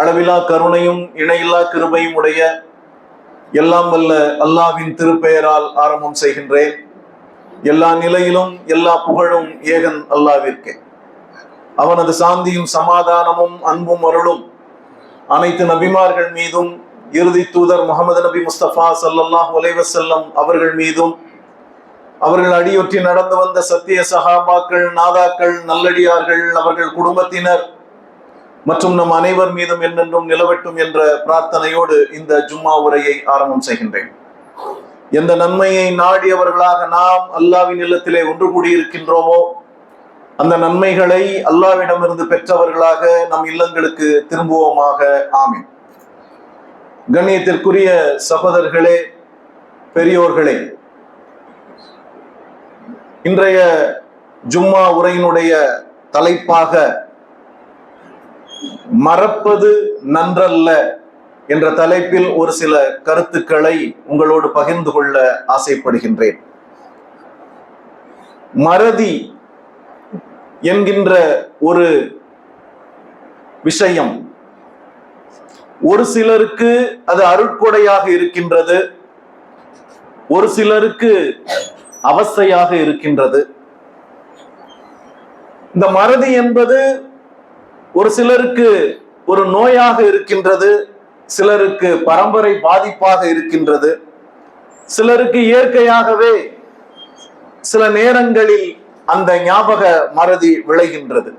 அளவிலா கருணையும் இணையில்லா கிருபையும் உடைய எல்லாம் வல்ல அல்லாவின் திருப்பெயரால் ஆரம்பம் செய்கின்றேன். எல்லா நிலையிலும் எல்லா புகழும் ஏகன் அல்லாவிற்கே. அவனது சாந்தியும் சமாதானமும் அன்பும் அருளும் அனைத்து நபிமார்கள் மீதும் இறுதி தூதர் முகமது நபி முஸ்தபா சல்லல்லாஹ் செல்லம் அவர்கள் மீதும் அவர்கள் அடியொற்றி நடந்து வந்த சத்திய சஹாபாக்கள் நாதாக்கள் நல்லடியார்கள் அவர்கள் குடும்பத்தினர் மற்றும் நம் அனைவர் மீதும் என்னென்றும் நிலவட்டும் என்ற பிரார்த்தனையோடு இந்த ஜும்மா உரையை ஆரம்பம் செய்கின்றேன். எந்த நன்மையை நாடியவர்களாக நாம் அல்லாவின் இல்லத்திலே ஒன்று கூடியிருக்கின்றோமோ அந்த நன்மைகளை அல்லாவிடமிருந்து பெற்றவர்களாக நம் இல்லங்களுக்கு திரும்புவோமாக ஆமீன். கண்ணியத்திற்குரிய சகோதரர்களே பெரியோர்களே இன்றைய ஜும்மா உரையினுடைய தலைப்பாக மறப்பது நன்றல்ல என்ற தலைப்பில் ஒரு சில கருத்துக்களை உங்களோடு பகிர்ந்து கொள்ள ஆசைப்படுகின்றேன். மறதி என்கின்ற ஒரு விஷயம். ஒரு சிலருக்கு அது அருட்கொடையாக இருக்கின்றது. ஒரு சிலருக்கு அவஸ்தையாக இருக்கின்றது. இந்த மறதி என்பது ஒரு சிலருக்கு ஒரு நோயாக இருக்கின்றது சிலருக்கு பரம்பரை பாதிப்பாக இருக்கின்றது சிலருக்கு இயற்கையாகவே சில நேரங்களில் அந்த ஞாபக மறதி விளைகின்றது.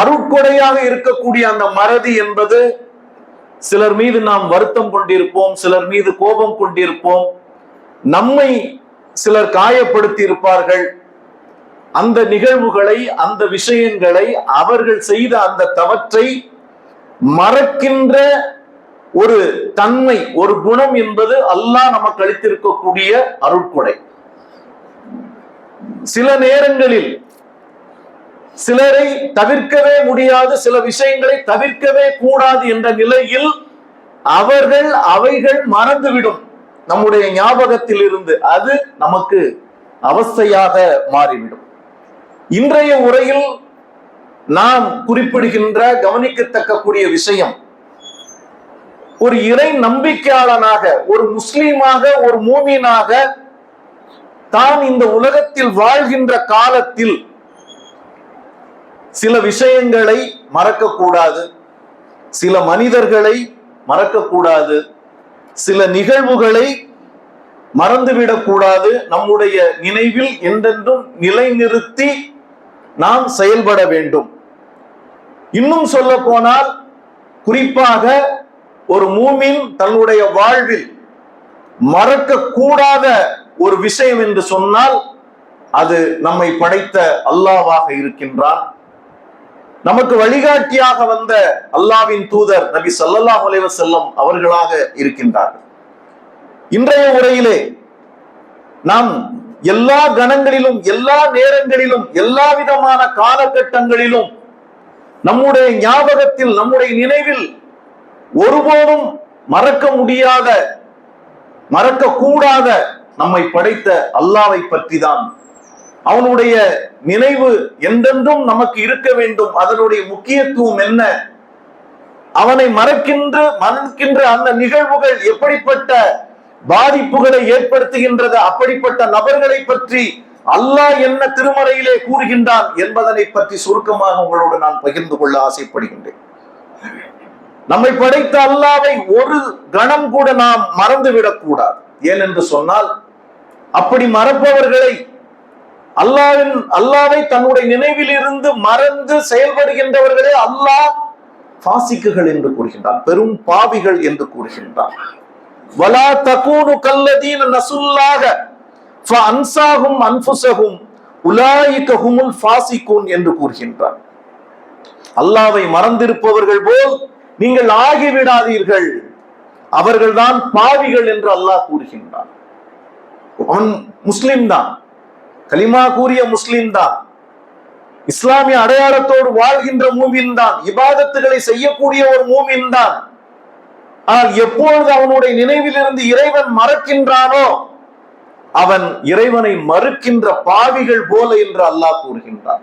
அருட்கொடையாக இருக்கக்கூடிய அந்த மறதி என்பது சிலர் மீது நாம் வருத்தம் கொண்டிருப்போம் சிலர் மீது கோபம் கொண்டிருப்போம். நம்மை சிலர் காயப்படுத்தி இருப்பார்கள் அந்த நிகழ்வுகளை அந்த விஷயங்களை அவர்கள் செய்த அந்த தவற்றை மறக்கின்ற ஒரு தன்மை ஒரு குணம் என்பது அல்லாஹ் நமக்கு அளித்திருக்கக்கூடிய அருட்கொடை சில நேரங்களில் சிலரை தவிர்க்கவே முடியாது சில விஷயங்களை தவிர்க்கவே கூடாது என்ற நிலையில் அவர்கள் அவைகள் மறந்துவிடும் நம்முடைய ஞாபகத்தில் இருந்து அது நமக்கு அவஸ்தையாக மாறிவிடும். இன்றைய உரையில் நாம் குறிப்பிடுகின்ற கவனிக்கத்தக்கக்கூடிய விஷயம் ஒரு இறை நம்பிக்கையாளனாக ஒரு முஸ்லீமாக ஒரு மூமீனாக தான் இந்த உலகத்தில் வாழ்கின்ற காலத்தில் சில விஷயங்களை மறக்கக்கூடாது சில மனிதர்களை மறக்கக்கூடாது சில நிகழ்வுகளை மறந்துவிடக்கூடாது. நம்முடைய நினைவில் என்றென்றும் நிலைநிறுத்தி நாம் செயல்பட வேண்டும். இன்னும் சொல்ல போனால் குறிப்பாக ஒரு மூமின் தன்னுடைய வாழ்வில் மறக்க கூடாத ஒரு விஷயம் என்று சொன்னால் அது நம்மை படைத்த அல்லாவாக இருக்கின்றான். நமக்கு வழிகாட்டியாக வந்த அல்லாவின் தூதர் நபி சல்லல்லாஹ் அலைவ செல்லம் அவர்களாக இருக்கின்றார்கள். இன்றைய உரையிலே நாம் எல்லா கணங்களிலும் எல்லா நேரங்களிலும் எல்லா விதமான காலகட்டங்களிலும் நம்முடைய ஞாபகத்தில் நம்முடைய நினைவில் ஒருபோதும் மறக்க முடியாத மறக்க கூடாத நம்மை படைத்த அல்லாவை பற்றி தான் அவனுடைய நினைவு என்றென்றும் நமக்கு இருக்க வேண்டும். அதனுடைய முக்கியத்துவம் என்ன? அவனை மறக்கின்ற மறக்கின்ற அந்த நிகழ்வுகள் எப்படிப்பட்ட பாதிப்புகளை ஏற்படுத்துகின்றது. அப்படிப்பட்ட நபர்களை பற்றி அல்லாஹ் என்ன திருமறையிலே கூறுகின்றான் என்பதனை பற்றி சுருக்கமாக உங்களோடு நான் பகிர்ந்து கொள்ள ஆசைப்படுகின்றேன். நம்மை படைத்த அல்லாவை ஒரு கணம் கூட நாம் மறந்துவிடக் கூடாது. ஏனென்று சொன்னால் அப்படி மறப்பவர்களை அல்லாவின் அல்லாவை தன்னுடைய நினைவில் இருந்து மறந்து செயல்படுகின்றவர்களே அல்லாஹ் பாசிக்குகள் என்று கூறுகின்றான் பெரும் பாவிகள் என்று கூறுகின்றான். வலா தகூனு கல்லதீன நசுல்லாக அன்சாகும் அன்புசகும் உலாயிக்க ஹுமுல் ஃபாசிகூன் என்று கூறுகின்றார். அல்லாவை மறந்திருப்பவர்கள் போல் நீங்கள் ஆகிவிடாதீர்கள். அவர்கள்தான் பாவிகள் என்று அல்லாஹ் கூறுகின்றான். அவன் முஸ்லிம் தான். கலிமா கூறிய முஸ்லிம் தான். இஸ்லாமிய அடையாளத்தோடு வாழ்கின்ற மூமின் தான். இபாதத்துகளை செய்யக்கூடிய ஒரு மூமின் தான். ஆனால் எப்பொழுது அவனுடைய நினைவில் இருந்து இறைவன் மறக்கின்றானோ அவன் இறைவனை மறுக்கின்ற பாவிகள் போல என்று அல்லாஹ் கூறுகின்றான்.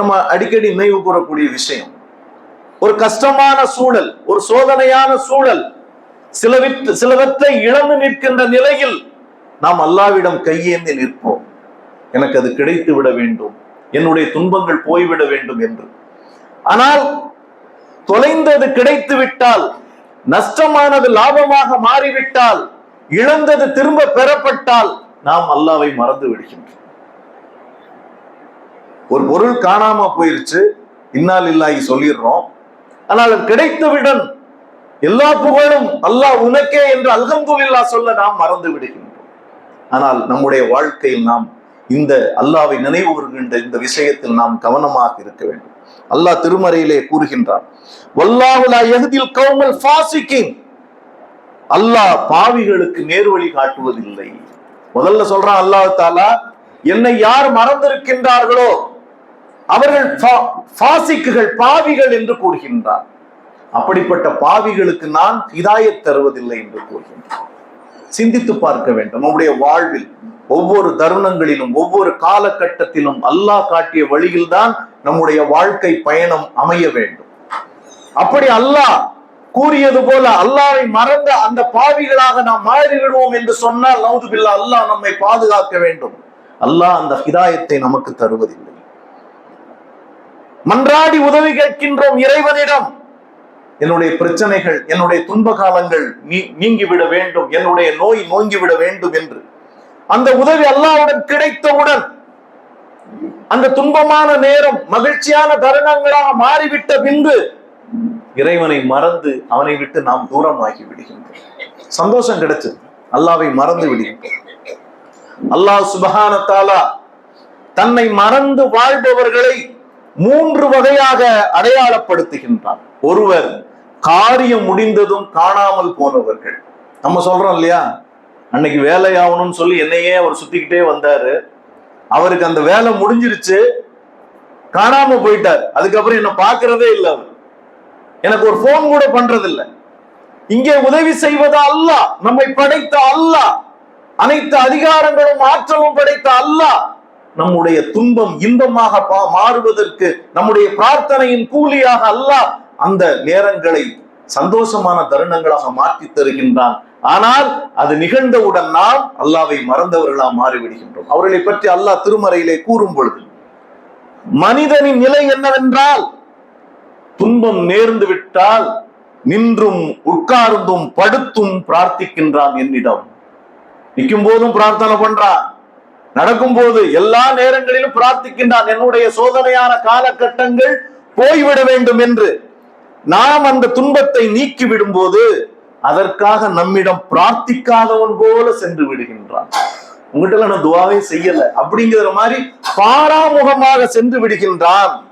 நம்ம அடிக்கடி நினைவு கூறக்கூடிய விஷயம். ஒரு கஷ்டமான சூழல் ஒரு சோதனையான சூழல் சிலவித்து சிலவற்றை இழந்து நிற்கின்ற நிலையில் நாம் அல்லாவிடம் கையேந்தி நிற்போம். எனக்கு அது கிடைத்து விட வேண்டும். என்னுடைய துன்பங்கள் போய்விட வேண்டும் என்று. ஆனால் தொலைந்தது கிடைத்து விட்டால் நஷ்டமானது லாபமாக மாறிவிட்டால் இழந்தது திரும்ப பெறப்பட்டால் நாம் அல்லாவை மறந்து விடுகின்றோம். ஒரு பொருள் காணாம போயிருச்சு இன்னால் இல்லாயி சொல்லிடுறோம். ஆனால் அது கிடைத்துவிடன் எல்லா புகழும் அல்லாஹ் உனக்கே என்று அல்ஹம்துலில்லா சொல்ல நாம் மறந்து விடுகின்றோம். ஆனால் நம்முடைய வாழ்க்கையில் நாம் இந்த அல்லாவை நினைவு கூறுகின்ற இந்த விஷயத்தில் நாம் கவனமாக இருக்க வேண்டும். அல்லாஹ் திருமறையிலே கூறுகின்றான். அல்லாஹ் பாவிகளுக்கு நேர்வழி காட்டுவதில்லை. முதல்ல சொல்றான் அல்லாஹ் தாலா என்னை யார் மறந்திருக்கின்றார்களோ அவர்கள் பாவிகள் என்று கூறுகின்றார் அப்படிப்பட்ட பாவிகளுக்கு நான் இதாயத் தருவதில்லை என்று கூறுகின்றார் சிந்தித்து பார்க்க வேண்டும். நம்முடைய வாழ்வில் ஒவ்வொரு தருணங்களிலும் ஒவ்வொரு காலகட்டத்திலும் அல்லாஹ் காட்டிய வழியில்தான் நம்முடைய வாழ்க்கை பயணம் அமைய வேண்டும். அப்படி அல்லாஹ் கூறியது போல அல்லாவை மறந்த அந்த பாவிகளாக நாம் மாறிவிடுவோம் என்று சொன்னால் நவுது பில்லா அல்லாஹ் நம்மை பாதுகாக்க வேண்டும். அல்லாஹ் அந்த ஹிதாயத்தை நமக்கு தருவதில்லை. மன்றாடி உதவி கேட்கின்றோம் இறைவனிடம். என்னுடைய பிரச்சனைகள் என்னுடைய துன்ப காலங்கள் நீ- நீங்கிவிட வேண்டும். என்னுடைய நோய் நோங்கிவிட வேண்டும் என்று. அந்த உதவி அல்லாவுடன் கிடைத்தவுடன் அந்த துன்பமான நேரம் மகிழ்ச்சியான தருணங்களாக மாறிவிட்ட பின்பு இறைவனை மறந்து அவனை விட்டு நாம் தூரமாகி விடுகின்றோம். சந்தோஷம் கிடைச்சது அல்லாவை மறந்து விடுகின்றோம். அல்லாஹ் சுபகானத்தாலா தன்னை மறந்து வாழ்பவர்களை மூன்று வகையாக அடையாளப்படுத்துகின்றார் ஒருவர் காரியம் முடிந்ததும் காணாமல் போனவர்கள். நம்ம சொல்றோம் இல்லையா? அன்னைக்கு வேலை ஆகணும்னு சொல்லி என்னையே அவர் சுத்திக்கிட்டே வந்தாரு. அவருக்கு அந்த வேலை முடிஞ்சிருச்சு. காணாம போயிட்டார். அதுக்கப்புறம் என்ன பாக்குறதே இல்லை அவர். எனக்கு ஒரு போன் கூட பண்றதில்லை. இங்கே உதவி செய்வதா அல்லாஹ் நம்மை படைத்த அல்லாஹ் அனைத்து அதிகாரங்களும் ஆற்றலும் படைத்த அல்லாஹ் நம்முடைய துன்பம் இன்பமாக பா- மாறுவதற்கு நம்முடைய பிரார்த்தனையின் கூலியாக அல்லாஹ் அந்த நேரங்களை சந்தோஷமான தருணங்களாக மாற்றி தருகின்றான் ஆனால் அது நிகழ்ந்தவுடன் நாம் அல்லாவை மறந்தவர்களாக மாறிவிடுகின்றோம். அவர்களை பற்றி அல்லாஹ் திருமறையிலே கூறும் பொழுது மனிதனின் நிலை என்னவென்றால் துன்பம் நேர்ந்து விட்டால் நின்றும் உட்கார்ந்தும் படுத்தும் பிரார்த்திக்கின்றான் என்னிடம். நிற்கும் போதும் பிரார்த்தனை பண்றான். நடக்கும் போது எல்லா நேரங்களிலும் பிரார்த்திக்கின்றான். என்னுடைய சோதனையான காலகட்டங்கள் போய்விட வேண்டும் என்று நாம் அந்த துன்பத்தை நீக்கி விடும்போது அதற்காக நம்மிடம் பிரார்த்திக்காதவன் போல சென்று விடுகின்றான். உங்ககிட்ட நான் துவாவே செய்யல. அப்படிங்கிற மாதிரி பாராமுகமாக சென்று விடுகின்றான்.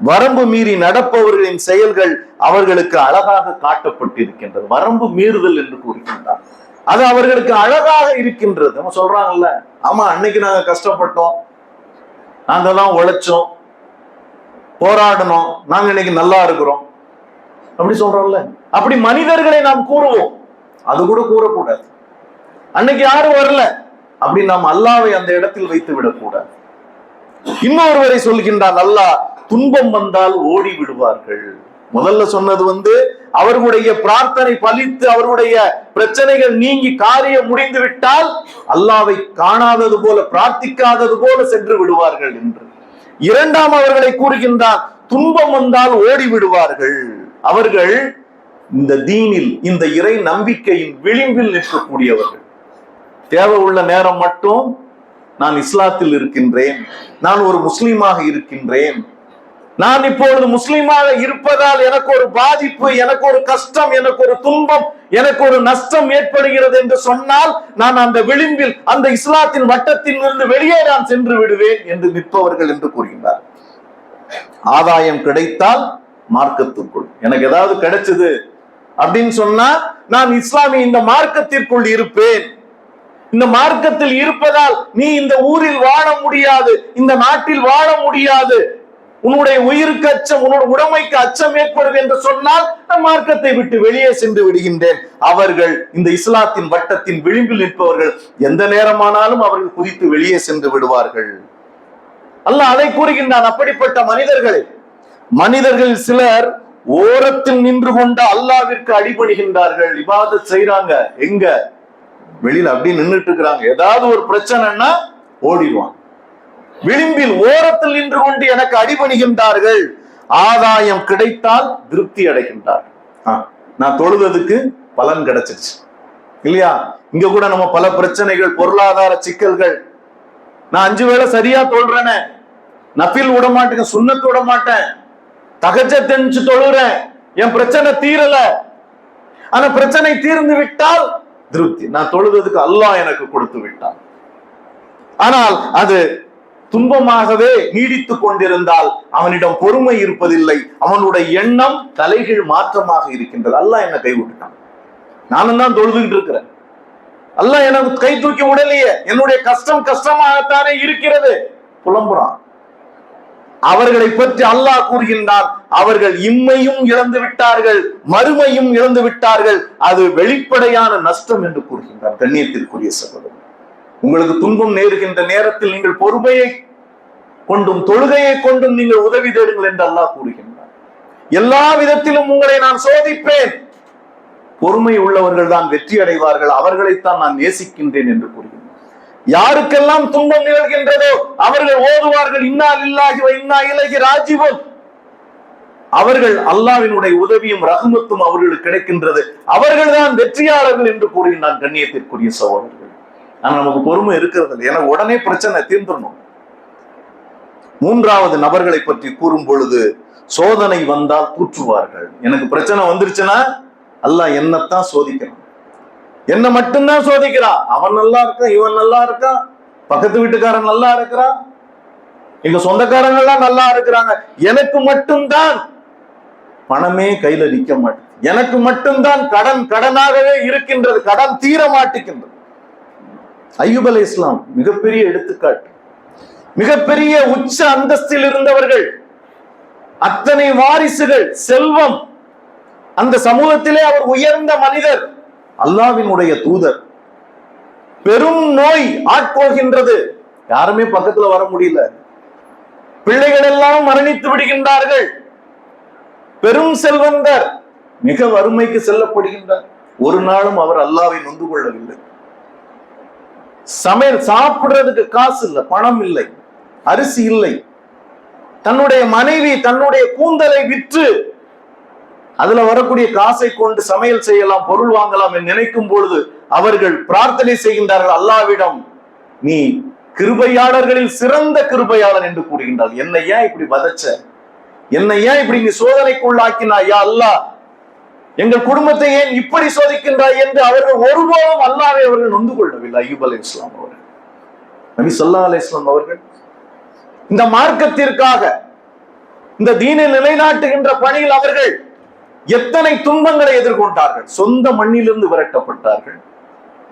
வரம்பு மீறி நடப்பவர்களின் செயல்கள் அவர்களுக்கு அழகாக காட்டப்பட்டிருக்கின்றது. வரம்பு மீறுதல் என்று கூறுகின்றார். அது அவர்களுக்கு அழகாக இருக்கின்றது. நம்ம சொல்றாங்கல்ல ஆமா அன்னைக்கு நாங்க கஷ்டப்பட்டோம். நாங்க தான் உழைச்சோம். போராடணும் நாங்க இன்னைக்கு நல்லா இருக்கிறோம். அப்படி சொல்றோம்ல. அப்படி மனிதர்களை நாம் கூறுவோம். அது கூட கூறக்கூடாது. அன்னைக்கு யாரும் வரல. அப்படி நாம் அல்லாவை அந்த இடத்தில் வைத்து விடக்கூடாது. இன்னொருவரை சொல்கின்றான் அல்லாஹ் துன்பம் வந்தால் ஓடி விடுவார்கள். முதல்ல சொன்னது வந்து அவர்களுடைய பிரார்த்தனை பலித்து அவர்களுடைய பிரச்சனைகள் நீங்கி காரியம் முடிந்து விட்டால் அல்லாவை காணாதது போல பிரார்த்திக்காதது போல சென்று விடுவார்கள் என்று. இரண்டாம் அவர்களை கூறுகின்றான் துன்பம் வந்தால் ஓடி விடுவார்கள். அவர்கள் இந்த தீனில் இந்த இறை நம்பிக்கையின் விளிம்பில் நிற்கக்கூடியவர்கள். தேவை உள்ள நேரம் மட்டும் நான் இஸ்லாத்தில் இருக்கின்றேன். நான் ஒரு முஸ்லீமாக இருக்கின்றேன். நான் இப்பொழுது முஸ்லீமாக இருப்பதால் எனக்கு ஒரு பாதிப்பு எனக்கு ஒரு கஷ்டம் எனக்கு ஒரு துன்பம் எனக்கு ஒரு நஷ்டம் ஏற்படுகிறது என்று சொன்னால் நான் அந்த விளிம்பில் அந்த இஸ்லாத்தின் வட்டத்தில் இருந்து வெளியே நான் சென்று விடுவேன் என்று நிற்பவர்கள் என்று கூறுகின்றார் ஆதாயம் கிடைத்தால் மார்க்கத்துக்குள். எனக்கு ஏதாவது கிடைச்சது அப்படின்னு சொன்னா நான் இஸ்லாமிய இந்த மார்க்கத்திற்குள் இருப்பேன். இந்த மார்க்கத்தில் இருப்பதால் நீ இந்த ஊரில் வாழ முடியாது இந்த நாட்டில் வாழ முடியாது. உன்னுடைய உயிருக்கு அச்சம் உன்னோட உடமைக்கு அச்சம் ஏற்படும் என்று சொன்னால் நான் மார்க்கத்தை விட்டு வெளியே சென்று விடுகின்றேன். அவர்கள் இந்த இஸ்லாத்தின் வட்டத்தின் விளிம்பில் நிற்பவர்கள். எந்த நேரமானாலும் அவர்கள் குதித்து வெளியே சென்று விடுவார்கள். அல்ல அதை கூறுகின்றான் அப்படிப்பட்ட மனிதர்களை மனிதர்கள் சிலர் ஓரத்தில் நின்று கொண்டு அல்லாவிற்கு அடிபணிகின்றார்கள். இவாத செய்யறாங்க எங்க? வெளியில அப்படி நின்னுட்டு இருக்கிறாங்க. ஏதாவது ஒரு பிரச்சனைன்னா ஓடிடுவான் விளிம்பில் ஓரத்தில் நின்று கொண்டு எனக்கு அடிபணிகின்றார்கள். ஆதாயம் கிடைத்தால் திருப்தி அடைகின்றார். நான் தொழுததுக்கு பலன் கிடைச்சிருச்சு. இல்லையா? இங்க கூட நம்ம பல பிரச்சனைகள் பொருளாதார சிக்கல்கள். நான் அஞ்சு வேளை சரியா தொழுறேனே. நபில் விட மாட்டேங்க சுண்ணத்து விட மாட்டேன் தகச்ச தெரிஞ்சு தொழுறேன் என் பிரச்சனை தீரல. ஆனா பிரச்சனை தீர்ந்து விட்டால் திருப்தி. நான் தொழுததுக்கு அல்லாஹ் எனக்கு கொடுத்து விட்டான். ஆனால் அது துன்பமாகவே நீடித்துக் கொண்டிருந்தால் அவனிடம் பொறுமை இருப்பதில்லை. அவனுடைய எண்ணம் தலைகீழ் மாற்றமாக இருக்கின்றது. அல்லாஹ் என்ன கைவிட்டுட்டான். நானும் தான் தொழுதுகிட்டு இருக்கிறேன். அல்லாஹ் எனக்கு கை தூக்கி விடலையே. என்னுடைய கஷ்டம் கஷ்டமாகத்தானே இருக்கிறது. புலம்புறான். அவர்களை பற்றி அல்லாஹ் கூறுகின்றான் அவர்கள் இம்மையும் இழந்து விட்டார்கள் மறுமையும் இழந்து விட்டார்கள் அது வெளிப்படையான நஷ்டம் என்று கூறுகின்றார் கண்ணியத்திற்குரிய சகோதரர். உங்களுக்கு துன்பம் நேருகின்ற நேரத்தில் நீங்கள் பொறுமையை கொண்டும் தொழுகையை கொண்டும் நீங்கள் உதவி தேடுங்கள் என்று அல்லாஹ் கூறுகின்றார் எல்லா விதத்திலும் உங்களை நான் சோதிப்பேன். பொறுமை உள்ளவர்கள் தான் வெற்றி அடைவார்கள் அவர்களைத்தான் நான் நேசிக்கின்றேன் என்று கூறுகிறேன் யாருக்கெல்லாம் துன்பம் நிகழ்கின்றதோ அவர்கள் ஓதுவார்கள் இன்னா இல்லாகி இன்னா இலகி ராஜீவம் அவர்கள் அல்லாவினுடைய உதவியும் ரகுமத்தும் அவர்களுக்கு கிடைக்கின்றது. அவர்கள் தான் வெற்றியாளர்கள் என்று கூறுகின்றான் கண்ணியத்திற்குரிய சகோதரர்கள். ஆனா நமக்கு பொறுமை இருக்கிறது ஏன்னா உடனே பிரச்சனை தீர்ந்துடணும். மூன்றாவது நபர்களை பற்றி கூறும் பொழுது சோதனை வந்தால் தூற்றுவார்கள். எனக்கு பிரச்சனை வந்துருச்சுன்னா அல்லாஹ் என்னத்தான் சோதிக்கணும்? என்ன மட்டும்தான் சோதிக்கிறான் அவன் நல்லா இருக்கான் இவன் நல்லா இருக்கான். பக்கத்து வீட்டுக்காரன் நல்லா இருக்கிறான். எங்க சொந்தக்காரங்க எல்லாம் நல்லா இருக்கிறாங்க. எனக்கு மட்டும்தான் பணமே கையில நிக்க மாட்டேன் எனக்கு மட்டும்தான் கடன் கடனாகவே இருக்கின்றது கடன் தீர மாட்டுகின்றது ஐயூப் அலை இஸ்லாம் மிகப்பெரிய எடுத்துக்காட்டு. மிகப்பெரிய உச்ச அந்தஸ்தில் இருந்தவர்கள் அத்தனை வாரிசுகள் செல்வம். அந்த சமூகத்திலே அவர் உயர்ந்த மனிதர். அல்லாவினுடைய தூதர். பெரும் நோய் ஆட்கொள்கின்றது யாருமே பக்கத்துல வர முடியல. பிள்ளைகள் எல்லாம் மரணித்து விடுகின்றார்கள். பெரும் செல்வந்தர் மிக வறுமைக்கு செல்லப்படுகின்றார். ஒரு நாளும் அவர் அல்லாவை நொந்து கொள்ளவில்லை. சமையல் சாப்பிடுறதுக்கு காசு இல்லை பணம் இல்லை அரிசி இல்லை. தன்னுடைய மனைவி தன்னுடைய கூந்தலை விற்று அதுல வரக்கூடிய காசை கொண்டு சமையல் செய்யலாம் பொருள் வாங்கலாம் என்று நினைக்கும் பொழுது அவர்கள் பிரார்த்தனை செய்கின்றார்கள் அல்லாவிடம் நீ கிருபையாளர்களில் சிறந்த கிருபையாளர் என்று கூறுகின்றார் என்னை ஏன் இப்படி வதச்ச? என்னை ஏன் இப்படி நீ சோதனைக்குள்ளாக்கினாய் யா அல்லாஹ்? எங்கள் குடும்பத்தை ஏன் இப்படி சோதிக்கின்றாய்? என்று அவர்கள் ஒருபோதும் அல்லாவே அவர்கள் நொந்து கொள்ளவில்லை ஐயூப் அலி இஸ்லாம் அவர்கள். நபி சொல்லா அலி இஸ்லாம் அவர்கள் இந்த மார்க்கத்திற்காக இந்த தீனை நிலைநாட்டுகின்ற பணியில் அவர்கள் எத்தனை துன்பங்களை எதிர்கொண்டார்கள்? சொந்த மண்ணிலிருந்து விரட்டப்பட்டார்கள்.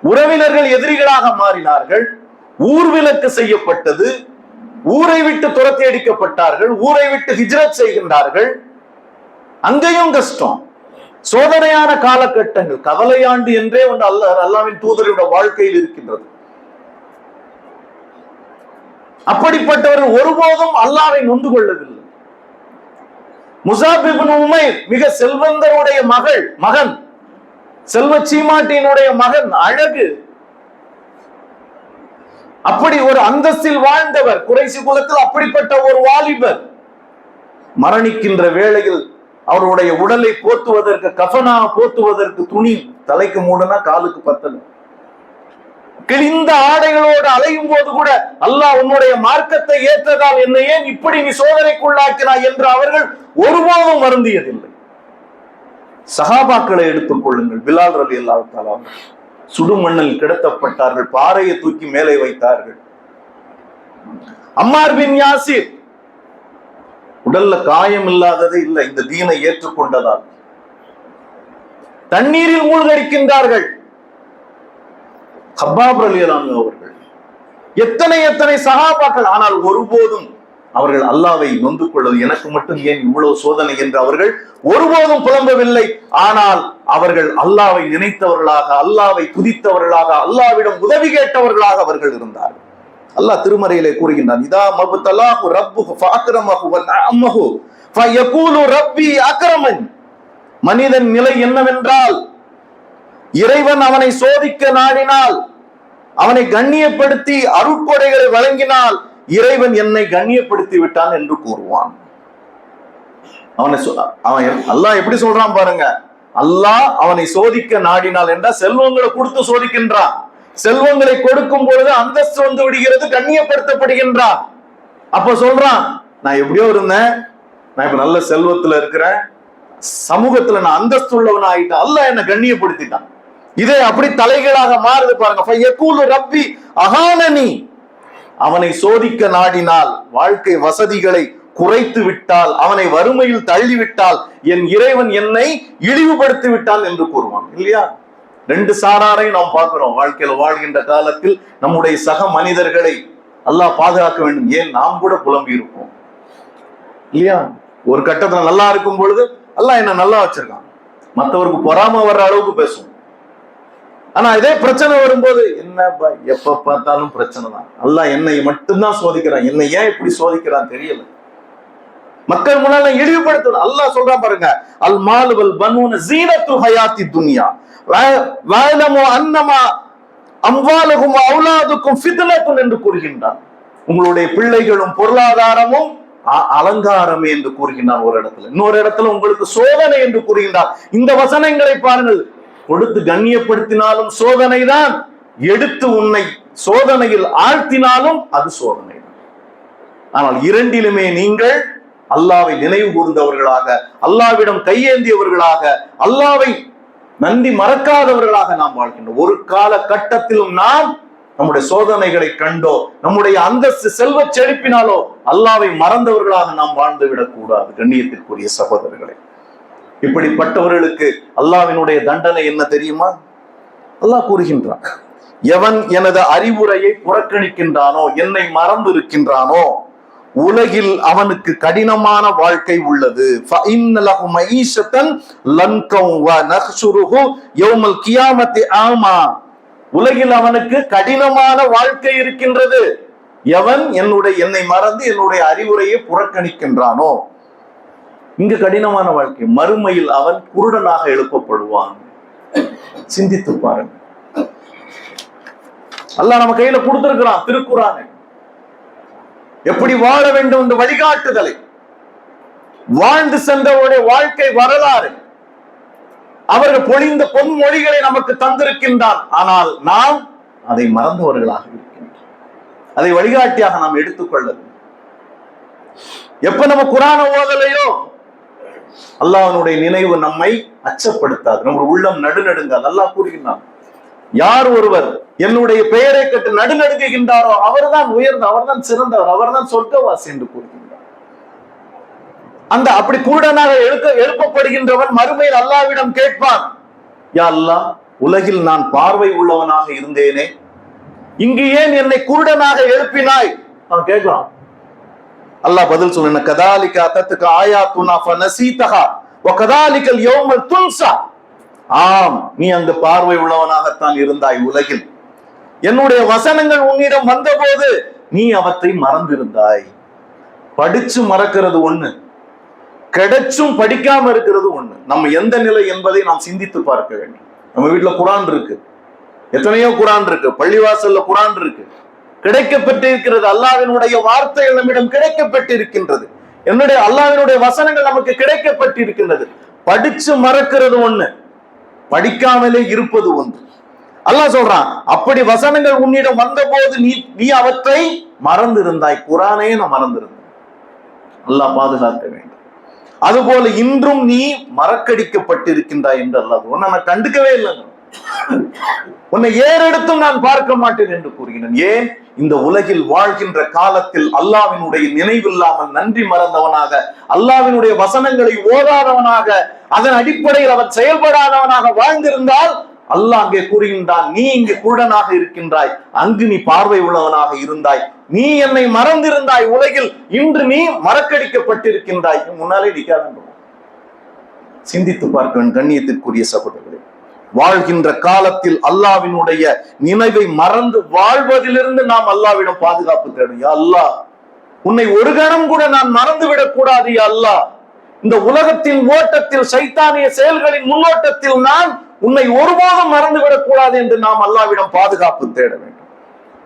உறவினர்கள் எதிரிகளாக மாறினார்கள். ஊர்விலக்கு செய்யப்பட்டது. ஊரை விட்டு துரத்தி அடிக்கப்பட்டார்கள். ஊரை விட்டு ஹிஜ்ரத் செய்கின்றார்கள். அங்கேயும் கஷ்டம். சோதனையான காலகட்டங்கள். கவலையாண்டு என்றே ஒன்று அல்ல அல்லாவின் தூதருடைய வாழ்க்கையில் இருக்கின்றது. அப்படிப்பட்டவர்கள் ஒருபோதும் அல்லாவை நொந்து கொள்ளவில்லை. முசாபிபின் உமை மிக செல்வந்தருடைய மகள் மகன். செல்வ சீமாட்டியினுடைய மகன் அழகு. அப்படி ஒரு அந்தஸ்தில் வாழ்ந்தவர் குறைசி குலத்தில் அப்படிப்பட்ட ஒரு வாலிபர். மரணிக்கின்ற வேளையில் அவருடைய உடலை போத்துவதற்கு கஃபனா போத்துவதற்கு துணி தலைக்கு மூடனா காலுக்கு பத்தணும். கிழிந்த ஆடைகளோடு அலையும் போது கூட அல்லாஹ் உன்னுடைய மார்க்கத்தை ஏற்றதால் என்னை ஏன் இப்படி நீ சோதனைக்குள்ளாக்கினாய் என்று அவர்கள் ஒருபோதும் வருந்தியதில்லை. சகாபாக்களை எடுத்துக் கொள்ளுங்கள். பிலால் ரலி அல்லாஹ் சுடுமண்ணில் கிடத்தப்பட்டார்கள் பாறையை தூக்கி மேலே வைத்தார்கள். அம்மார் பின் யாசிர் உடல்ல காயம் இல்லாததே இல்லை இந்த தீனை ஏற்றுக்கொண்டதால். தண்ணீரில் மூழ்கடிக்கின்றார்கள். ஹப்பாப் ரலியலானு அவர்கள். எத்தனை எத்தனை சகாபாக்கள் ஆனால் ஒருபோதும் அவர்கள் அல்லாவை நொந்து கொள்வது எனக்கு மட்டும் ஏன் இவ்வளவு சோதனை என்று அவர்கள் ஒருபோதும் புலம்பவில்லை. ஆனால் அவர்கள் அல்லாவை நினைத்தவர்களாக அல்லாவை துதித்தவர்களாக அல்லாவிடம் உதவி கேட்டவர்களாக அவர்கள் இருந்தார்கள். அல்லாஹ் திருமறையிலே கூறுகின்றான் இதா மபுத்தலாஹு ரப்புஹு ஃபஅக்ரமஹு வ நஅமஹு ஃபயகூலு ரப்பி அக்ரமன். மனிதன் நிலை என்னவென்றால் இறைவன் அவனை சோதிக்க நாடினால் அவனை கண்ணியப்படுத்தி அருட்கொடைகளை வழங்கினால் இறைவன் என்னை கண்ணியப்படுத்தி விட்டான் என்று கூறுவான். அவனை அவன் அல்லாஹ் எப்படி சொல்றான் பாருங்க. அல்லாஹ் அவனை சோதிக்க நாடினால் என்றால் செல்வங்களை கொடுத்து சோதிக்கின்றான். செல்வங்களை கொடுக்கும் பொழுது அந்தஸ்து வந்து விடுகிறது கண்ணியப்படுத்தப்படுகின்றான். அப்ப சொல்றான் நான் எப்படியோ இருந்தேன் நான் இப்ப நல்ல செல்வத்துல இருக்கிறேன் சமூகத்துல நான் அந்தஸ்து உள்ளவன் ஆயிட்டேன் அல்லாஹ் என்ன கண்ணியப்படுத்திட்டான். இதை அப்படி தலைகளாக மாறுது பாருங்க. ரப்பி அகானனி. அவனை சோதிக்க நாடினால் வாழ்க்கை வசதிகளை குறைத்து விட்டால் அவனை வறுமையில் தள்ளிவிட்டால் என் இறைவன் என்னை இழிவுபடுத்தி விட்டான் என்று கூறுவான். இல்லையா? ரெண்டு சாராரையும் நாம் பார்க்கிறோம். வாழ்க்கையில வாழ்கின்ற காலத்தில் நம்முடைய சக மனிதர்களை அல்லாஹ் பாதுகாக்க வேண்டும். ஏன்? நாம் கூட புலம்பி இருப்போம். இல்லையா? ஒரு கட்டத்துல நல்லா இருக்கும் பொழுது அல்லாஹ் என்ன நல்லா வச்சிருக்கான். மத்தவருக்கு பொறாம வர்ற அளவுக்கு பேசுவோம். ஆனா இதே பிரச்சனை வரும்போது என்னப்பா எப்ப பார்த்தாலும் பிரச்சனை தான். அல்ல என்னை மட்டும்தான் சோதிக்கிறான். என்னை ஏன் இப்படி சோதிக்கிறான் தெரியல. மக்கள் முன்னால இழிவுபடுத்தணும். அல்லாஹ் சொல்றான் பாருங்க அல் மாலுவல் பனூன ஜீனத்து ஹயாத்தி துனியா. வயலமோ அன்னமா அம்வாலுக்கும் அவுலாதுக்கும் ஃபித்னத்துன் என்று கூறுகின்றான். உங்களுடைய பிள்ளைகளும் பொருளாதாரமும் அலங்காரம் என்று கூறுகின்றான் ஒரு இடத்துல. இன்னொரு இடத்துல உங்களுக்கு சோதனை என்று கூறுகின்றான். இந்த வசனங்களை பாருங்கள். கொடுத்து கண்ணியப்படுத்தினாலும் சோதனை தான் எடுத்து உன்னை சோதனையில் ஆழ்த்தினாலும் அது சோதனை ஆனால் இரண்டிலுமே நீங்கள் அல்லாவை நினைவு கூர்ந்தவர்களாக அல்லாவிடம் கையேந்தியவர்களாக அல்லாவை நந்தி மறக்காதவர்களாக நாம் வாழ்கின்றோம். ஒரு கால கட்டத்திலும் நாம் நம்முடைய சோதனைகளை கண்டோ நம்முடைய அந்தஸ்து செல்வ செழிப்பினாலோ அல்லாவை மறந்தவர்களாக நாம் வாழ்ந்து விடக்கூடாது கண்ணியத்திற்குரிய சகோதரர்களை. இப்படிப்பட்டவர்களுக்கு அல்லாவினுடைய தண்டனை என்ன தெரியுமா? அல்லாஹ் கூறுகின்றான் எவன் எனது அறிவுரையை புறக்கணிக்கின்றானோ என்னை மறந்து இருக்கின்றானோ உலகில் அவனுக்கு கடினமான வாழ்க்கை உள்ளது. ஆமா. உலகில் அவனுக்கு கடினமான வாழ்க்கை இருக்கின்றது. எவன் என்னுடைய என்னை மறந்து என்னுடைய அறிவுரையை புறக்கணிக்கின்றானோ இங்கு கடினமான வாழ்க்கை. மறுமையில் அவன் குருடனாக எழுப்பப்படுவான். சிந்தித்து பாருங்க. அல்லாஹ் நம்ம கையில கொடுத்திருக்கிறான் திருக்குறானை. எப்படி வாழ வேண்டும் இந்த வழிகாட்டுதலை. வாழ்ந்து சென்றவருடைய வாழ்க்கை வரலாறு. அவர்கள் பொழிந்த பொன்மொழிகளை நமக்கு தந்திருக்கின்றான் ஆனால் நாம் அதை மறந்தவர்களாக இருக்கின்றோம். அதை வழிகாட்டியாக நாம் எடுத்துக்கொள்ள வேண்டும். எப்ப நம்ம குரான ஓதலையோ அல்லாஹனுடைய நினைவு நம்மை அச்சப்படுத்தாது. நம்ம உள்ளம் நடுநடுங்காது. அல்லாஹ் கூறுகின்றான் யார் ஒருவர் என்னுடைய பெயரை கட்டு நடுநடுங்குகின்றாரோ அவர்தான் உயர்ந்த அவர்தான் சிறந்தவர் அவர்தான் சொர்க்கவாசி என்று கூறுகின்றார் அந்த அப்படி குருடனாக எழுக்க எழுப்பப்படுகின்றவன் மறுமையில் அல்லாவிடம் கேட்பான் யா அல்லாஹ் உலகில் நான் பார்வை உள்ளவனாக இருந்தேனே. இங்கு ஏன் என்னை குருடனாக எழுப்பினாய்? அவன் கேட்கிறான் அல்லாஹ் பதில் சொல்லுன கதாலிகா தத்துக்கு ஆயாத்துனா ஃபனசீதஹா வ கதாலிகல் யௌமல் துன்சா. ஆம் நீ அங்கு பார்வை உள்ளவனாகத்தான் இருந்தாய் உலகில். என்னுடைய வசனங்கள் உன்னிடம் வந்தபோது நீ அவற்றை மறந்திருந்தாய். படிச்சு மறக்கிறது ஒண்ணு கிடைச்சும் படிக்காம இருக்கிறது ஒண்ணு. நம்ம எந்த நிலை என்பதை நாம் சிந்தித்து பார்க்க வேண்டும். நம்ம வீட்டுல குரான் இருக்கு. எத்தனையோ குரான் இருக்கு. பள்ளிவாசல்ல குரான் இருக்கு. கிடைக்கப்பட்டிருக்கிறது. அல்லாவினுடைய வார்த்தைகள் நம்மிடம் கிடைக்கப்பட்டிருக்கின்றது. என்னுடைய அல்லாவினுடைய வசனங்கள் நமக்கு கிடைக்கப்பட்டிருக்கின்றது. படிச்சு மறக்கிறது ஒண்ணு படிக்காமலே இருப்பது ஒன்று. அல்லாஹ் சொல்றான் அப்படி வசனங்கள் உன்னிடம் வந்தபோது நீ நீ அவற்றை மறந்திருந்தாய். குரானே நான் மறந்திருந்தேன். அல்லாஹ் பாதுகாக்க வேண்டும். அதுபோல இன்றும் நீ மறக்கடிக்கப்பட்டிருக்கின்றாய் என்று அல்லாஹ் உன்னை நான் கண்டுக்கவே இல்லை உன்னை ஏறெடுத்தும் நான் பார்க்க மாட்டேன் என்று கூறுகிறேன். ஏன்? இந்த உலகில் வாழ்கின்ற காலத்தில் அல்லாவினுடைய நினைவில்லாமல் நன்றி மறந்தவனாக அல்லாவினுடைய வசனங்களை ஓதாதவனாக அதன் அடிப்படையில் அவன் செயல்படாதவனாக வாழ்ந்திருந்தால் அல்லாஹ் அங்கே கூறுகின்றான் நீ இங்கு குருடனாக இருக்கின்றாய் அங்கு நீ பார்வை உள்ளவனாக இருந்தாய் நீ என்னை மறந்திருந்தாய் உலகில் இன்று நீ மறக்கடிக்கப்பட்டிருக்கின்றாய். முன்னாலே நிற்காத சிந்தித்து பார்க்க கண்ணியத்திற்குரிய சகோதரர் வாழ்கின்ற காலத்தில் அல்லாவினுடைய நினைவை மறந்து வாழ்வதிலிருந்து நாம் அல்லாவிடம் பாதுகாப்பு தேடும். யா அல்லாஹ் உன்னை ஒரு கணம் கூட நான் மறந்து விடக் கூடாது அல்லாஹ். இந்த உலகத்தின் ஓட்டத்தில் சைத்தானிய செயல்களின் முன்னோட்டத்தில் நான் உன்னை ஒருபோதும் மறந்துவிடக் கூடாது என்று நாம் அல்லாவிடம் பாதுகாப்பு தேட வேண்டும்.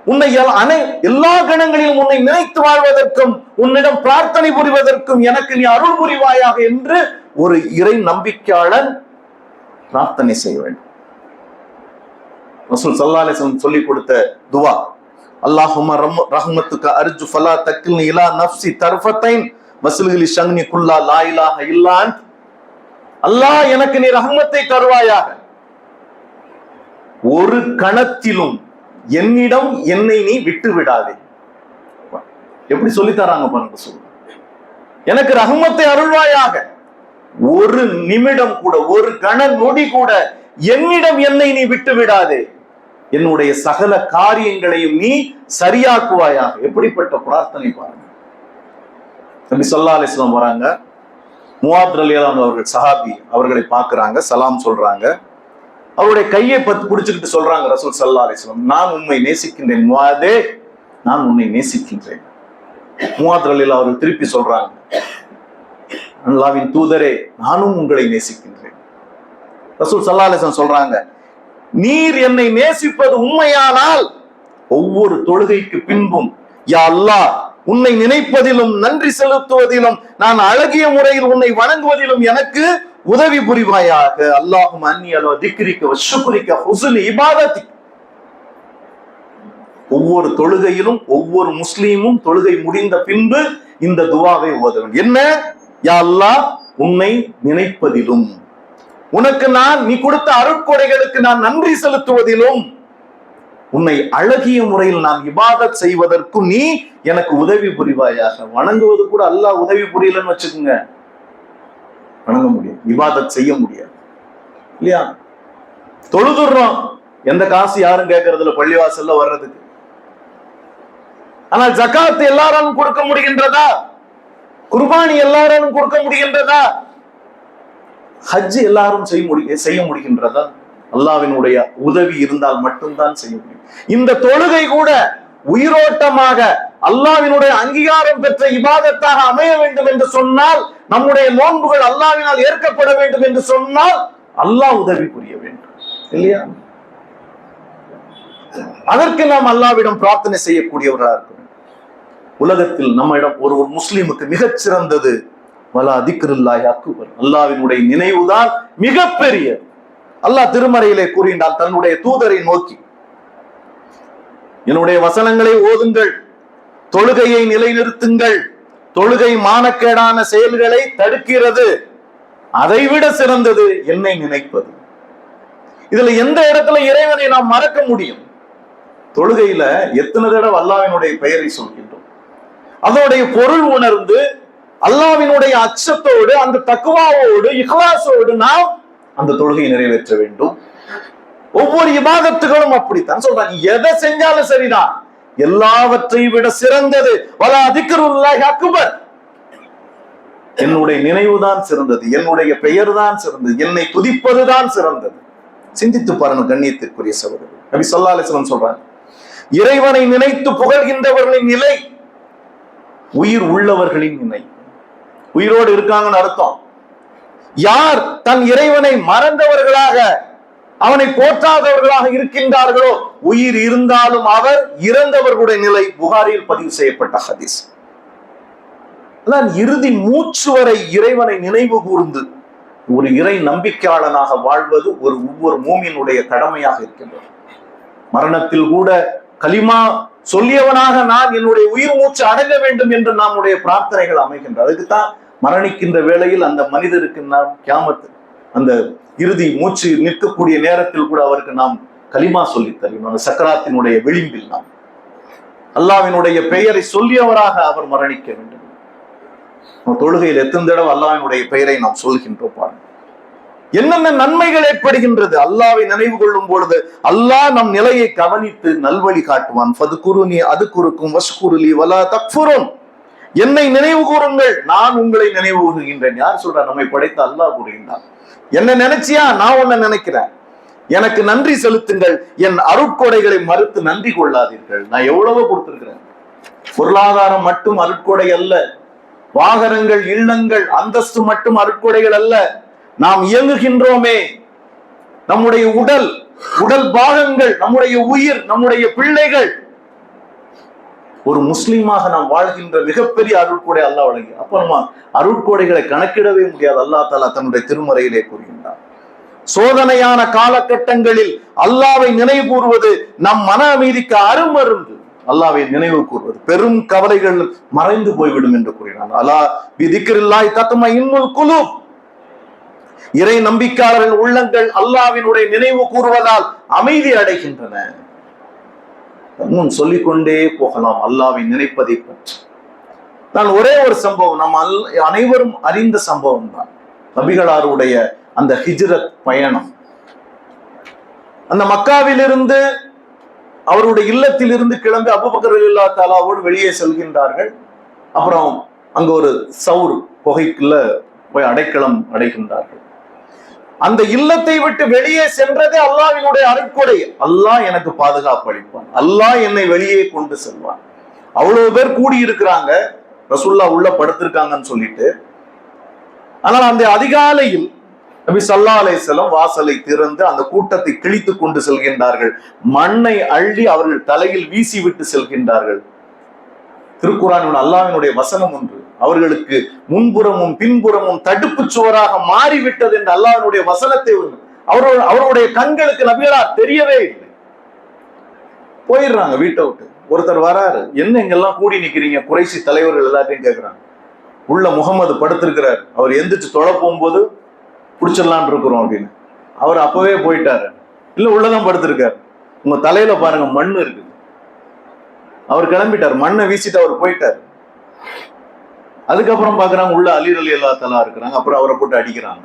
உன்னை அனை எல்லா கணங்களிலும் உன்னை நினைத்து வாழ்வதற்கும் உன்னிடம் பிரார்த்தனை புரிவதற்கும் எனக்கு நீ அருள் புரிவாயாக என்று ஒரு இறை நம்பிக்கையாளன் பிரார்த்தனை செய்ய வேண்டும். ரசூல் ஸல்லல்லாஹு சொல்லி கொடுத்த துவா அல்லாஹுமா ரம் ரஹ்மத்துக்க அர்ஜு ஃபலா தக்கில் இலா நப்சி தர்ஃபத்தைன் வஸ்லுகலி ஷங்னி குல்லா லா இலாஹ இல்லான் அல்லாஹ் எனக்கு நீ ரஹ்மத்தை தருவாயாக. ஒரு கணத்திலும் என்னிடம் என்னை நீ விட்டு விடாதே எப்படி சொல்லி தராங்க பாருங்க சொல்லு எனக்கு ரஹ்மத்தை அருள்வாயாக. ஒரு நிமிடம் கூட ஒரு கண நொடி கூட என்னிடம் என்னை நீ விட்டு விடாதே. என்னுடைய சகல காரியங்களையும் நீ சரியாக்குவாயாக. எப்படிப்பட்ட பிரார்த்தனை பாருங்க. நபி சொல்லா அலிஸ்லாம் வராங்க. முவாத் அவர்கள் சஹாபி அவர்களை பார்க்கறாங்க சலாம் சொல்றாங்க. அவருடைய கையை பத்து பிடிச்சுக்கிட்டு சொல்றாங்க ரசூல் சல்லா அலிஸ்லாம் நான் உண்மை நேசிக்கின்றேன் முவாதே நான் உன்னை நேசிக்கின்றேன். முவாத் அவர்கள் திருப்பி சொல்றாங்க. அல்லாவின் தூதரே நானும் உங்களை நேசிக்கின்றேன். ரசூல் சல்லாலேசன் சொல்றாங்க நீர் என்னை நேசிப்பது உண்மையானால் ஒவ்வொரு தொழுகைக்கு பின்பும் யா அல்லாஹ் உன்னை நினைப்பதிலும் நன்றி செலுத்துவதிலும் நான் அழகிய முறையில் உன்னை வணங்குவதிலும் எனக்கு உதவி புரிவாயாக. அல்லாஹும் அன்னி திக்ரிக்க வஷுக்குரிக்க ஹுசுனி இபாதத்தி ஒவ்வொரு தொழுகையிலும் ஒவ்வொரு முஸ்லீமும் தொழுகை முடிந்த பின்பு இந்த துவாவை ஓத என்ன? யா உன்னை நினைப்பதிலும். உனக்கு நான் நீ கொடுத்த அருட்கொடைகளுக்கு நான் நன்றி செலுத்துவதிலும். உன்னை அழகிய முறையில் நான் இபாதத் செய்வதற்கும் நீ எனக்கு உதவி புரிவாயாக. வணங்குவது கூட அல்லாஹ் உதவி புரியலன்னு வச்சுக்கோங்க. வணங்க முடியும் இபாதத் செய்ய முடியாது. இல்லையா? தொழுதுறோம். எந்த காசு யாரும் கேட்கறதுல பள்ளிவாசல்ல வர்றதுக்கு. ஆனா ஜக்காத்து எல்லாராலும் கொடுக்க முடிகின்றதா? குர்பானி எல்லாராலும் கொடுக்க முடிகின்றதா? ஹஜ் எல்லாரும் செய்ய முடிய செய்ய முடிகின்றதா? அல்லாவினுடைய உதவி இருந்தால் மட்டும்தான் செய்ய முடியும். இந்த தொழுகை கூட உயிரோட்டமாக அல்லாவினுடைய அங்கீகாரம் பெற்ற இபாதத்தாக அமைய வேண்டும் என்று சொன்னால் நம்முடைய நோன்புகள் அல்லாவினால் ஏற்கப்பட வேண்டும் என்று சொன்னால் அல்லாஹ் உதவி புரிய வேண்டும். இல்லையா? அதற்கு நாம் அல்லாவிடம் பிரார்த்தனை செய்யக்கூடியவர்களாக உலகத்தில் நம்மிடம் ஒரு ஒரு முஸ்லிமுக்கு மிகச் சிறந்தது வலா திக்ருல்லாஹி அக்பர். அல்லாவினுடைய நினைவுதான் மிகப்பெரிய. அல்லாஹ் திருமறையிலே கூறினான் தன்னுடைய தூதரை நோக்கி என்னுடைய வசனங்களை ஓதுங்கள் தொழுகையை நிலைநிறுத்துங்கள் தொழுகை மானக்கேடான செயல்களை தடுக்கிறது அதைவிட சிறந்தது என்னை நினைப்பது. இதுல எந்த இடத்துல இறைவனை நாம் மறக்க முடியும்? தொழுகையில எத்தனை தடவை அல்லாவினுடைய பெயரை சொல்கின்றோம் அதனுடைய பொருள் உணர்ந்து அல்லாவினுடைய அச்சத்தோடு அந்த தக்குவாவோடு இஹ்லாசோடு நாம் அந்த தொழுகையை நிறைவேற்ற வேண்டும். ஒவ்வொரு இபாதத்துகளும் அப்படித்தான் சொல்றாங்க. எதை செஞ்சாலும் சரிதான். எல்லாவற்றை விட சிறந்தது. வல அதிகருல்லாஹி அக்பர். என்னுடைய நினைவுதான் சிறந்தது. என்னுடைய பெயர் தான் சிறந்தது. என்னை துதிப்பதுதான் சிறந்தது. சிந்தித்து பாருங்க கண்ணியத்திற்குரிய சகோதரர். நபி ஸல்லல்லாஹு அலைஹி சொல்றாங்க இறைவனை நினைத்து புகழ்கின்றவர்களின் நிலை உயிர் உள்ளவர்களின் நிலை. உயிரோடு இருக்காங்கன்னு அர்த்தம். யார் தன் இறைவனை மறந்தவர்களாக அவனை போற்றாதவர்களாக இருக்கின்றார்களோ உயிர் இருந்தாலும் அவர் இறந்தவர்களுடைய நிலை புகாரில் பதிவு செய்யப்பட்ட ஹதீஸ். அதான் இறுதி மூச்சு வரை இறைவனை நினைவு கூர்ந்து ஒரு இறை நம்பிக்கையாளனாக வாழ்வது ஒரு ஒவ்வொரு மூமியினுடைய கடமையாக இருக்கின்றது. மரணத்தில் கூட கலிமா சொல்லியவனாக நான் என்னுடைய உயிர் மூச்சு அடங்க வேண்டும் என்று நம்முடைய பிரார்த்தனைகள் அமைகின்ற அதுக்குத்தான் மரணிக்கின்ற வேளையில் அந்த மனிதருக்கு நாம் கியாமத்து அந்த இறுதி மூச்சு நிற்கக்கூடிய நேரத்தில் கூட அவருக்கு நாம் கலிமா சொல்லித் தருகிறோம். அந்த சக்கராத்தினுடைய விளிம்பில் நாம். அல்லாவினுடைய பெயரை சொல்லியவராக அவர் மரணிக்க வேண்டும். தொழுகையில் எத்தனை தடவை அல்லாவினுடைய பெயரை நாம் சொல்கின்றோம் பாருங்க என்னென்ன நன்மைகள் ஏற்படுகின்றது? அல்லாவை நினைவு கொள்ளும் பொழுது அல்லாஹ் நம் நிலையை கவனித்து நல்வழி காட்டுவான். ஃபது குருனி அது குறுக்கும் வஷ்குருலி வலா தக்ஃபுரும் என்னை நினைவு கூறுங்கள் நான் உங்களை நினைவு கூறுகின்றேன். யார் சொல்ற? நம்மை படைத்த அல்லாஹ் கூறுகின்றான். என்ன நினைச்சியா? நான் உன்னை நினைக்கிறேன். எனக்கு நன்றி செலுத்துங்கள். என் அருட்கொடைகளை மறுத்து நன்றி கொள்ளாதீர்கள். நான் எவ்வளவோ கொடுத்திருக்கிறேன். பொருளாதாரம் மட்டும் அருட்கொடை அல்ல. வாகனங்கள் இல்லங்கள் அந்தஸ்து மட்டும் அருட்கொடைகள் அல்ல. நாம் இயங்குகின்றோமே. நம்முடைய உடல் உடல் பாகங்கள் நம்முடைய உயிர் நம்முடைய பிள்ளைகள். ஒரு முஸ்லீமாக நாம் வாழ்கின்ற மிகப்பெரிய அருட்கொடை அல்லாஹ் வழங்கி. அப்ப நம்ம அருட்கொடைகளை கணக்கிடவே முடியாது. அல்லாஹ் தாலா தன்னுடைய திருமறையிலே கூறுகின்றார் சோதனையான காலகட்டங்களில் அல்லாவை நினைவு கூறுவது நம் மன அமைதிக்கு அருமருந்து. அல்லாவை நினைவு கூறுவது. பெரும் கவலைகள் மறைந்து போய்விடும் என்று கூறினார் அல்லாஹ் விதிக்கிறில்லாய் தத்தும இன்னும் குழு இறை நம்பிக்கையாளர்கள் உள்ளங்கள் அல்லாவினுடைய நினைவு கூறுவதால் அமைதி அடைகின்றன. இன்னும் சொல்லிக்கொண்டே போகலாம். அல்லாவை நினைப்பதை பற்றி. நான் ஒரே ஒரு சம்பவம் நம்ம அல் அனைவரும் அறிந்த சம்பவம் தான். நபிகளாருடைய அந்த ஹிஜ்ரத் பயணம். அந்த மக்காவிலிருந்து அவருடைய இல்லத்திலிருந்து கிளம்பி அபுபக்கர் இல்லா தாலாவோடு வெளியே செல்கின்றார்கள். அப்புறம் அங்க ஒரு சவுர் புகைக்குள்ள போய் அடைக்கலம் அடைகின்றார்கள். அந்த இல்லத்தை விட்டு வெளியே சென்றதே அல்லாவினுடைய அருட்கொடை. அல்லாஹ் எனக்கு பாதுகாப்பு அளிப்பான். அல்லாஹ் என்னை வெளியே கொண்டு செல்வான். அவ்வளவு பேர் கூடி இருக்கிறாங்க ரசுல்லா உள்ள படுத்திருக்காங்கன்னு சொல்லிட்டு. ஆனால் அந்த அதிகாலையில் நபி சல்லா அலைஹிஸ்ஸலாம் வாசலை திறந்து அந்த கூட்டத்தை கிழித்து கொண்டு செல்கின்றார்கள். மண்ணை அள்ளி அவர்கள் தலையில் வீசி விட்டு செல்கின்றார்கள். திருக்குறான் அல்லாவினுடைய வசனம் ஒன்று. அவர்களுக்கு முன்புறமும் பின்புறமும் தடுப்பு சுவராக மாறிவிட்டது என்று அல்லாஹனுடைய வசனத்தை அவரோட அவருடைய கண்களுக்கு நபிகளா தெரியவே இல்லை. போயிடுறாங்க வீட்டை விட்டு. ஒருத்தர் வராரு. என்ன எங்கெல்லாம் கூடி நிக்கிறீங்க? குறைசி தலைவர்கள் எல்லாத்தையும் கேட்கிறாங்க உள்ள முகமது படுத்திருக்கிறார். அவர் எந்திரிச்சு தொலை போகும்போது பிடிச்சிடலான் இருக்கிறோம் அப்படின்னு. அவர் அப்பவே போயிட்டாரு. இல்ல உள்ளதான் படுத்திருக்காரு. உங்க தலையில பாருங்க மண் இருக்குது. அவர் கிளம்பிட்டார். மண்ணை வீசிட்டு அவர் போயிட்டார். அதுக்கப்புறம் பார்க்குறாங்க உள்ள அலிர் அலி அல்லா தலா இருக்கிறாங்க அப்புறம் அவரை போட்டு அடிக்கிறாங்க.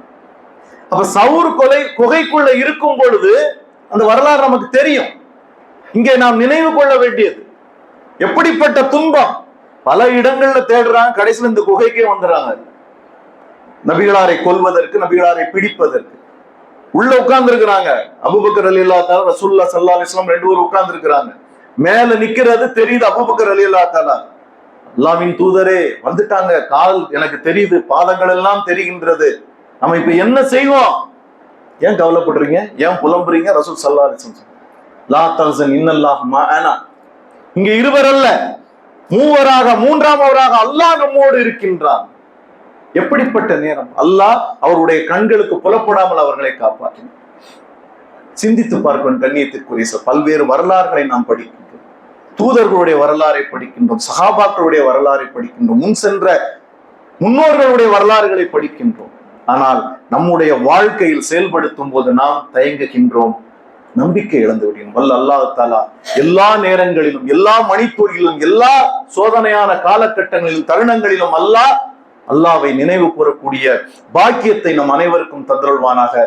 அப்ப சவுர் கொலை குகைக்குள்ள இருக்கும் பொழுது அந்த வரலாறு நமக்கு தெரியும். இங்கே நாம் நினைவு கொள்ள வேண்டியது. எப்படிப்பட்ட துன்பம்? பல இடங்கள்ல தேடுறாங்க கடைசியில் இந்த குகைக்கே வந்துடுறாங்க. நபிகளாரை கொல்வதற்கு நபிகளாரை பிடிப்பதற்கு. உள்ள உட்கார்ந்து இருக்கிறாங்க அபுபக்கர் அலி அல்லா தாலா ரசூல்லா சல்லா அலிஸ்லாம் ரெண்டு பேரும் உட்கார்ந்து இருக்கிறாங்க மேல நிக்கிறது தெரியுது அபுபக்கர் அலி அல்லா தாலா அல்லாவின் தூதரே வந்துட்டாங்க. கால் எனக்கு தெரியுது பாதங்கள் எல்லாம் தெரிகின்றது. நம்ம இப்ப என்ன செய்வோம்? ஏன் கவலைப்படுறீங்க? ஏன் புலம்புறீங்க? ரசூல் சல்லா லா தல்சன் இன்னல்லாஹ் ஆனா இங்க இருவர் அல்ல. மூவராக மூன்றாமவராக அல்லாஹ் நம்மோடு இருக்கின்றான். எப்படிப்பட்ட நேரம்? அல்லாஹ் அவருடைய கண்களுக்கு புலப்படாமல் அவர்களை காப்பாற்றினார் சிந்தித்து பார்க்கணும் கண்ணியத்திற்குரிய பல்வேறு வரலாறுகளை நாம் படிக்கும் தூதர்களுடைய வரலாறை படிக்கின்றோம் சகாபாக்களுடைய வரலாறை படிக்கின்றோம் முன் சென்ற முன்னோர்களுடைய வரலாறுகளை படிக்கின்றோம். ஆனால் நம்முடைய வாழ்க்கையில் செயல்படுத்தும் போது நாம் தயங்குகின்றோம் நம்பிக்கை இழந்து விடுகிறோம். வல்ல அல்லாஹ் தாலா எல்லா நேரங்களிலும் எல்லா மணித்துறையிலும் எல்லா சோதனையான காலகட்டங்களிலும் தருணங்களிலும் அல்லாஹ் அல்லாவை நினைவு கூறக்கூடிய பாக்கியத்தை நம் அனைவருக்கும் தந்தருள்வானாக.